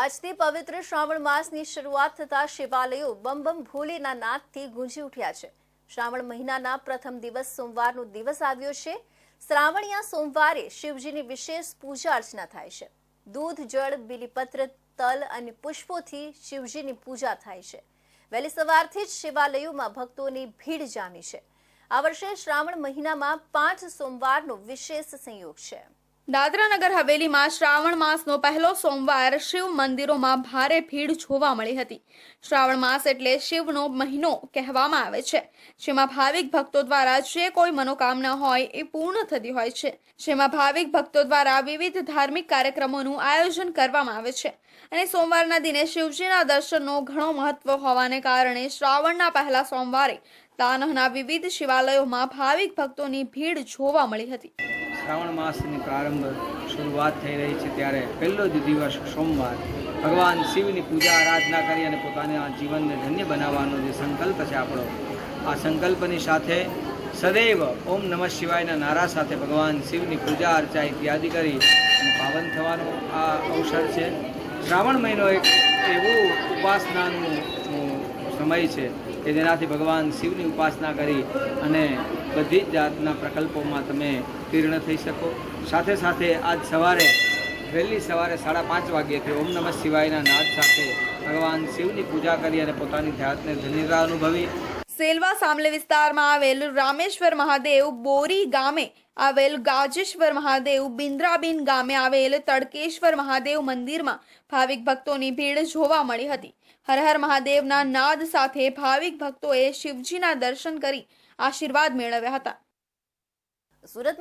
આજથી પવિત્ર શ્રાવણ માસની શરૂઆત થતા શિવાલયો બમ બમ ભોલેના નાદથી ગુંજી ઉઠ્યા છે. શ્રાવણ મહિનાના પ્રથમ દિવસ સોમવારનો દિવસ આવ્યો છે. શ્રાવણીયા સોમવારે શિવજીની વિશેષ પૂજા અર્ચના થાય છે. દૂધ, જળ, બિલીપત્ર, તલ અને પુષ્પોથી શિવજીની પૂજા થાય છે. વહેલી સવારથી જ શિવાલયોમાં ભક્તોની ભીડ જામી છે. આ વર્ષે શ્રાવણ મહિનામાં પાંચ સોમવારનો વિશેષ સંયોગ છે. દાદરા નગર હવેલીમાં શ્રાવણ માસનો પહેલો સોમવાર શિવ મંદિરોમાં ભારે ભીડ જોવા મળી હતી. શ્રાવણ માસ એટલે શિવનો મહિનો કહેવામાં આવે છે, જેમાં ભાવિક ભક્તો દ્વારા જે કોઈ મનોકામના હોય એ પૂર્ણ થતી હોય છે, જેમાં ભાવિક ભક્તો દ્વારા વિવિધ ધાર્મિક કાર્યક્રમોનું આયોજન કરવામાં આવે છે. અને સોમવારના દિને શિવજીના દર્શનનો ઘણો મહત્વ હોવાને કારણે શ્રાવણના પહેલા સોમવારે તાનહના વિવિધ શિવાલયોમાં ભાવિક ભક્તોની ભીડ જોવા મળી હતી. શ્રાવણ માસની પ્રારંભ શરૂઆત થઈ રહી છે ત્યારે પહેલો જ દિવસ સોમવાર. ભગવાન શિવની પૂજા, આરાધના કરી અને પોતાના જીવનને ધન્ય બનાવવાનો જે સંકલ્પ છે આપણો, આ સંકલ્પની સાથે સદૈવ ઓમ નમઃ શિવાયના નારા સાથે ભગવાન શિવની પૂજા અર્ચા ઇત્યાદિ કરી અને પાવન થવાનો આ અવસર છે. શ્રાવણ મહિનો એક એવું ઉપાસનાનું સમય છે કે જેનાથી ભગવાન શિવની ઉપાસના કરી અને બધી જ જાતના પ્રકલ્પોમાં તમે તીર્ણ થઈ શકો. સાથે સાથે આજ સવારે વહેલી સવારે સાડા પાંચ વાગ્યેથી ઓમ નમઃ શિવાયના નાદ સાથે ભગવાન શિવની પૂજા કરી અને પોતાની જાતને ધનિરા અનુભવી. સેલવા સામલે વિસ્તારમાં આવેલ રામેશ્વર મહાદેવ બોરી ગામે આવેલ ગાજેશ્વર મહાદેવ બિંદ્રાબીન ગામે આવેલ તડકેશ્વર મહાદેવ મંદિરમાં ભાવિક ભક્તોની ભીડ જોવા મળી હતી. હર હર મહાદેવના નાદ સાથે ભાવિક ભક્તોએ શિવજીના દર્શન કરી આશીર્વાદ મેળવ્યા હતા. સુરતમાં